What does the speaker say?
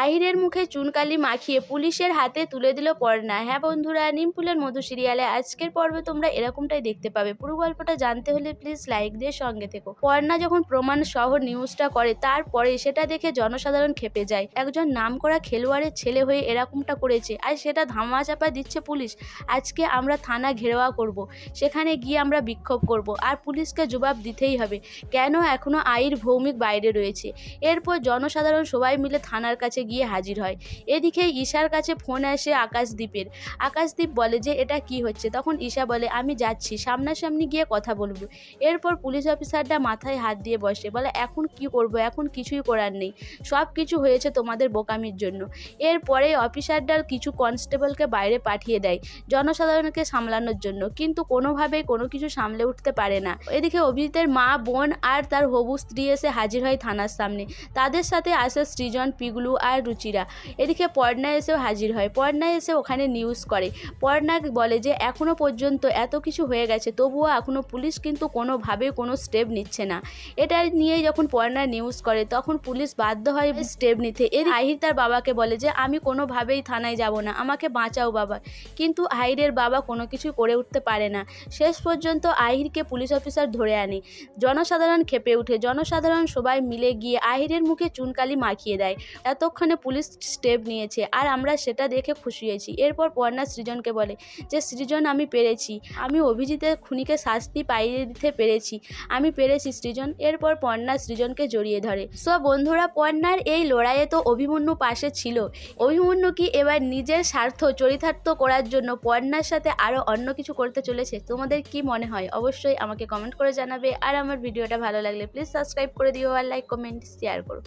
আহিরের মুখে চুনকালি মাখিয়ে পুলিশের হাতে তুলে দিল পর্ণা। হ্যাঁ বন্ধুরা নিমপুলের মধু সিরিয়ালে আজকের পর্বে তোমরা এরকমটাই দেখতে পাবে। পুরো গল্পটা জানতে হলে প্লিজ লাইক দিয়ে সঙ্গে থেকো। পর্ণা যখন প্রমাণ সহ নিউজটা করে, তারপরে সেটা দেখে জনসাধারণ খেপে যায়। একজন নামকরা খেলোয়াড়ের ছেলে হয়ে এরকমটা করেছে আর সেটা ধামাচাপা দিচ্ছে পুলিশ। আজকে আমরা থানা ঘেরাওয়া করব। সেখানে গিয়ে আমরা বিক্ষোভ করব আর পুলিশকে জবাব দিতেই হবে। কেন এখনও আইর ভৌমিক বাইরে রয়েছে? এরপর জনসাধারণ সবাই মিলে থানার কাছে গিয়ে হাজির হয়। এদিকে ঈশার কাছে ফোন আসে আকাশদ্বীপের আকাশদ্বীপ বলে যে, এটা কি হচ্ছে? তখন ঈশা বলে, আমি যাচ্ছি, সামনাসামনি গিয়ে কথা বলব। এরপর পুলিশ অফিসারটা মাথায় হাত দিয়ে বসে, বলে, এখন কি করব? এখন কিছুই করার নেই। সব কিছু হয়েছে তোমাদের বোকামির জন্য। এরপরে অফিসারটা কিছু কনস্টেবলকে বাইরে পাঠিয়ে দেয়, জনসাধারণকে সামলানোর জন্য। কিন্তু কোনোভাবেই কোনো কিছু সামলে উঠতে পারে না। এদিকে অভিজিতের মা, বোন আর তার হবু স্ত্রী এসে হাজির হয় থানার সামনে। তাদের সাথে আসে সৃজন, পিগলু আর রুচিরা। এদিকে পর্ণা এসেও হাজির হয়। পর্ণা এসে ওখানে নিউজ করে। পর্ণা বলে যে এখনও পর্যন্ত এত কিছু হয়ে গেছে, তবুও এখনও পুলিশ কিন্তু কোনোভাবে কোনো স্টেপ নিচ্ছে না। এটা নিয়ে যখন পর্ণা নিউজ করে, তখন পুলিশ বাধ্য হয় স্টেপ নিতে। এর আহির তার বাবাকে বলে যে, আমি কোনোভাবেই থানায় যাব না, আমাকে বাঁচাও বাবা। কিন্তু আহিরের বাবা কোনো কিছু করে উঠতে পারে না। শেষ পর্যন্ত আহিরকে পুলিশ অফিসার ধরে আনে। জনসাধারণ খেপে ওঠে। জনসাধারণ সবাই মিলে গিয়ে আহিরের মুখে চুনকালি মাখিয়ে দেয়। এতক্ষণে পুলিশ স্টেপ নিয়েছে আর আমরা সেটা দেখে খুশি হয়েছি। এরপর পর্ণা সৃজনকে বলে যে, সৃজন, আমি পেরেছি। আমি অভিজিতের খুনিকে শাস্তি পাইয়ে দিতে পেরেছি। আমি পেরেছি, সৃজন। এরপর পর্ণা সৃজনকে জড়িয়ে ধরে। সো বন্ধুরা, পর্ণার এই লড়াইয়ে তো অভিমন্যু পাশে ছিল। অভিমন্যু কি এবার নিজের স্বার্থ চরিতার্থ করার জন্য পর্ণার সাথে আরও অন্য কিছু করতে চলেছে? তোমাদের কি মনে হয়? অবশ্যই আমাকে কমেন্ট করে জানাবে। আর আমার ভিডিওটা ভালো লাগলে প্লিজ সাবস্ক্রাইব করে দিও আর লাইক, কমেন্ট শেয়ার করো।